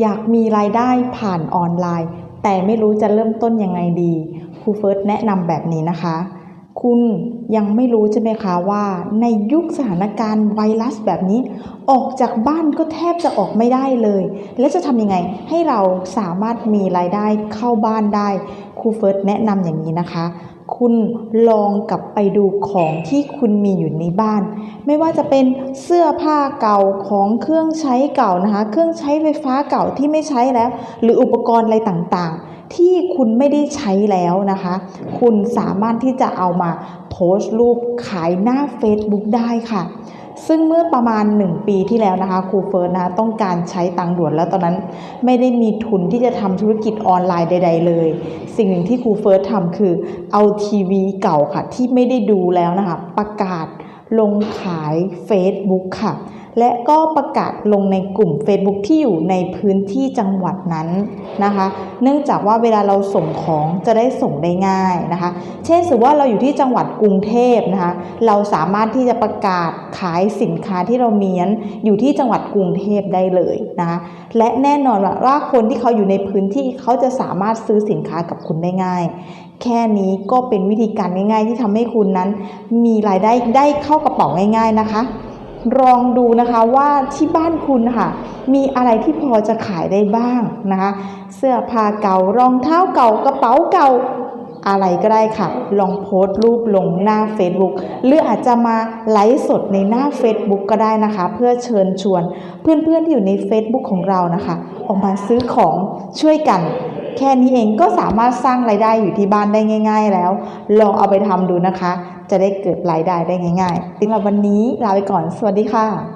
อยากมีรายได้ผ่านออนไลน์ แต่ไม่รู้จะเริ่มต้นยังไงดีครูเฟิร์สแนะนำแบบนี้นะคะ คุณยังไม่รู้ใช่ไหมคะว่า ในยุคสถานการณ์ไวรัสแบบนี้ ออกจากบ้านก็แทบจะออกไม่ได้เลย แล้วจะทำยังไงให้เราสามารถมีรายได้เข้าบ้านได้ครูเฟิร์สแนะนำอย่างนี้นะคะ คุณลองกลับไปดูของที่คุณมีอยู่ในบ้าน ไม่ว่าจะเป็นเสื้อผ้าเก่าของเครื่องใช้เก่านะคะ เครื่องใช้ไฟฟ้าเก่าที่ไม่ใช้แล้ว หรืออุปกรณ์อะไรต่างๆ ที่คุณไม่ได้ใช้แล้วนะคะ คุณสามารถที่จะเอามาโพสต์รูปขายหน้า Facebook ได้ค่ะ ซึ่งเมื่อประมาณ 1 ปีที่แล้วนะคะครูเฟิร์สนะต้องการใช้ตังด่วนแล้วตอนนั้นไม่ได้มีทุนที่จะทำธุรกิจออนไลน์ใด ๆ เลย สิ่งหนึ่งที่ครูเฟิร์สทำคือเอาทีวีเก่าค่ะที่ไม่ได้ดูแล้วนะคะประกาศลงขาย Facebook ค่ะ และก็ประกาศลงในกลุ่ม Facebook ที่อยู่ในพื้นที่จังหวัดนั้นนะคะ เนื่องจากว่าเวลาเราส่งของจะได้ส่งได้ง่ายนะคะ เช่นสมมติว่าเราอยู่ที่จังหวัดกรุงเทพนะคะ เราสามารถที่จะประกาศขายสินค้าที่เรามีนั้นอยู่ที่จังหวัดกรุงเทพได้เลยนะคะ และแน่นอนว่าคนที่เขาอยู่ในพื้นที่เขาจะสามารถซื้อสินค้ากับคุณได้ง่าย แค่นี้ก็เป็นวิธีการง่าย ๆ ที่ทำให้คุณนั้น มีรายได้ได้เข้ากระเป๋าง่าย ๆนะคะ ลองดูนะคะว่าที่บ้านคุณค่ะมีอะไรที่พอจะขายได้บ้างนะคะเสื้อผ้าเก่ารองเท้าเก่ากระเป๋าเก่าอะไรก็ได้ค่ะ ลองโพสต์รูปลงหน้า Facebook หรืออาจจะมาไลฟ์สดในหน้า Facebook ก็ได้นะคะ เพื่อเชิญชวนเพื่อนๆที่อยู่ใน Facebook ของเรานะคะ ออกมาซื้อของช่วยกัน แค่นี้เองก็สามารถสร้างรายได้อยู่ที่บ้านได้ง่าย ๆ แล้ว ลองเอาไปทำดูนะคะ จะได้เกิดรายได้ได้ง่ายๆสำหรับวันนี้ลาไปก่อน สวัสดีค่ะ